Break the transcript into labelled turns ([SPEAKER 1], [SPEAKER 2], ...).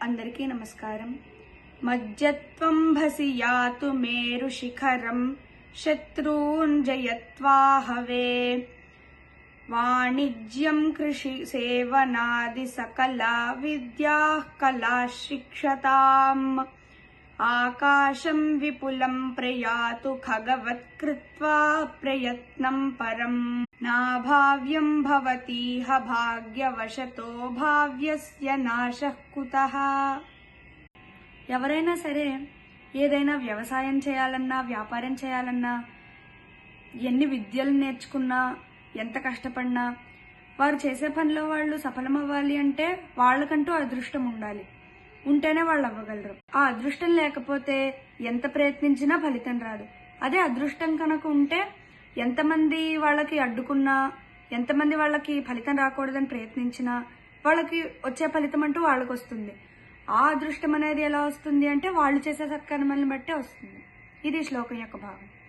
[SPEAKER 1] అందరికీ నమస్కారం మజ్జత్వం భసి యాతు మేరు శిఖరం శత్రూన్ జయత్వాహవే వాణిజ్యం కృషి సేవనాది సకలా విద్యా కళా శిక్షతాం ఆకాశం విపులం ప్రయాతు ఖగవత్కృత్వా ప్రయత్నం పరం నాభావ్యం భవతీహ భాగ్యవశతో భావ్యస్య నాశః కుతః ఎవరైనా సరే ఏదైనా వ్యవసాయం చేయాలన్నా వ్యాపారం చేయాలన్నా ఎన్ని విద్యలు నేర్చుకున్నా ఎంత కష్టపడినా వారు చేసే పనిలో వాళ్ళు సఫలమవ్వాలి అంటే వాళ్ళకంటూ అదృష్టం ఉండాలి. ఉంటేనే వాళ్ళు అవ్వగలరు. ఆ అదృష్టం లేకపోతే ఎంత ప్రయత్నించినా ఫలితం రాదు. అదే అదృష్టం కనుక ఉంటే ఎంతమంది వాళ్ళకి అడ్డుకున్నా ఎంతమంది వాళ్ళకి ఫలితం రాకూడదని ప్రయత్నించినా వాళ్ళకి వచ్చే ఫలితం అంటూ వాళ్ళకి వస్తుంది ఆ అదృష్టం అనేది ఎలా వస్తుంది అంటే వాళ్ళు చేసే సత్కర్మల్ని బట్టే వస్తుంది. ఇది శ్లోకం యొక్క భావం